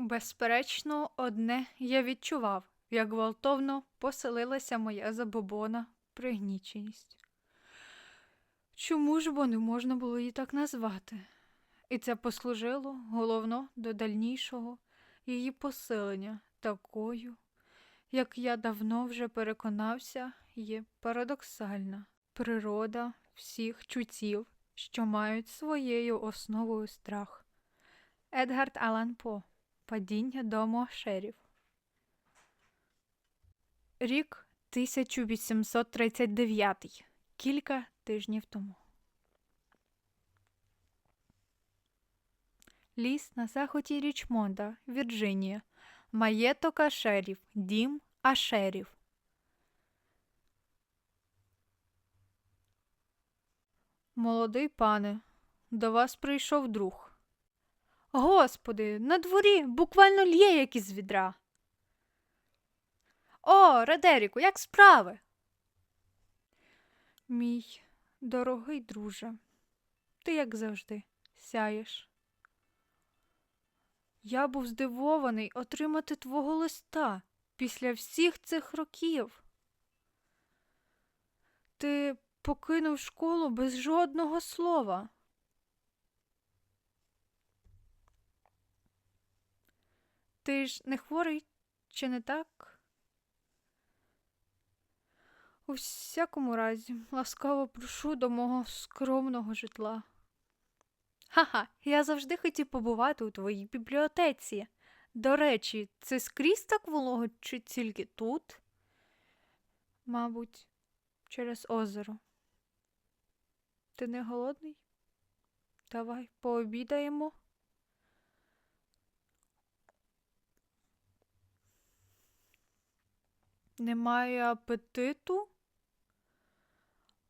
Безперечно, одне я відчував, як гвалтовно поселилася моя забобона пригніченість. Чому ж бо не можна було її так назвати? І це послужило головно до дальнішого її посилення такою, як я давно вже переконався, є парадоксальна природа всіх чуттів, що мають своєю основою страх. Едгард Алан По Падіння дому Ашерів. Рік 1839. Кілька тижнів тому. Ліс на заході Річмонда, Вірджинія. Маєток Ашерів. Дім Ашерів. Молодий пане, до вас прийшов друг. Господи, на дворі буквально лє як із відра. О, Радеріку, як справи? Мій дорогий друже, ти, як завжди, сяєш. Я був здивований отримати твого листа після всіх цих років. Ти покинув школу без жодного слова. Ти ж не хворий, чи не так? У всякому разі, ласкаво прошу до мого скромного житла. Ха-ха, я завжди хотів побувати у твоїй бібліотеці. До речі, це скрізь так волого чи тільки тут? Мабуть, через озеро. Ти не голодний? Давай пообідаємо. Немає апетиту?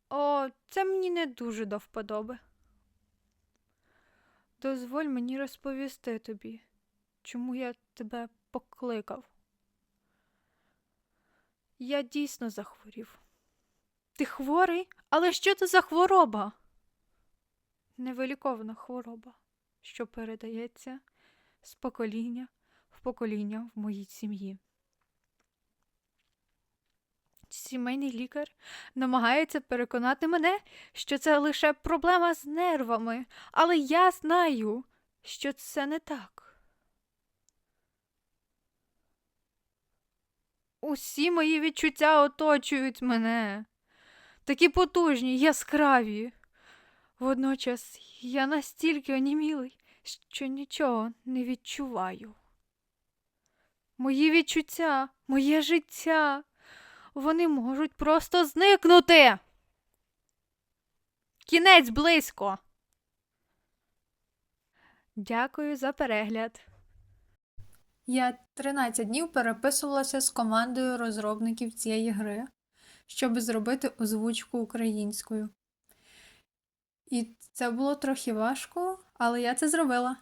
О, це мені не дуже до вподоби. Дозволь мені розповісти тобі, чому я тебе покликав. Я дійсно захворів. Ти хворий? Але що це за хвороба? Невиліковна хвороба, що передається з покоління в покоління в моїй сім'ї. Сімейний лікар намагається переконати мене, що це лише проблема з нервами, але я знаю, що це не так. Усі мої відчуття оточують мене, такі потужні, яскраві. Водночас я настільки онімілий, що нічого не відчуваю. Мої відчуття, моє життя. Вони можуть просто зникнути. Кінець близько. Дякую за перегляд. Я 13 днів переписувалася з командою розробників цієї гри, щоб зробити озвучку українською. І це було трохи важко, але я це зробила.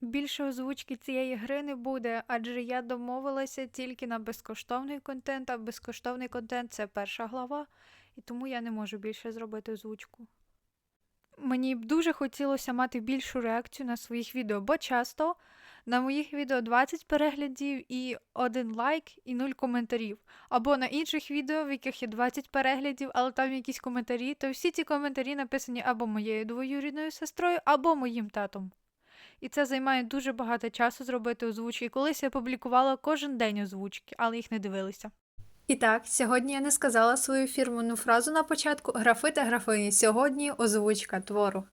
Більше озвучки цієї гри не буде, адже я домовилася тільки на безкоштовний контент, а безкоштовний контент це перша глава, і тому я не можу більше зробити озвучку. Мені б дуже хотілося мати більшу реакцію на своїх відео, бо часто на моїх відео 20 переглядів і один лайк і 0 коментарів. Або на інших відео, в яких є 20 переглядів, але там якісь коментарі, то всі ці коментарі написані або моєю двоюрідною сестрою, або моїм татом. І це займає дуже багато часу зробити озвучки. Колись я публікувала кожен день озвучки, але їх не дивилися. І так, сьогодні я не сказала свою фірменну фразу на початку графи та графині. Сьогодні озвучка твору.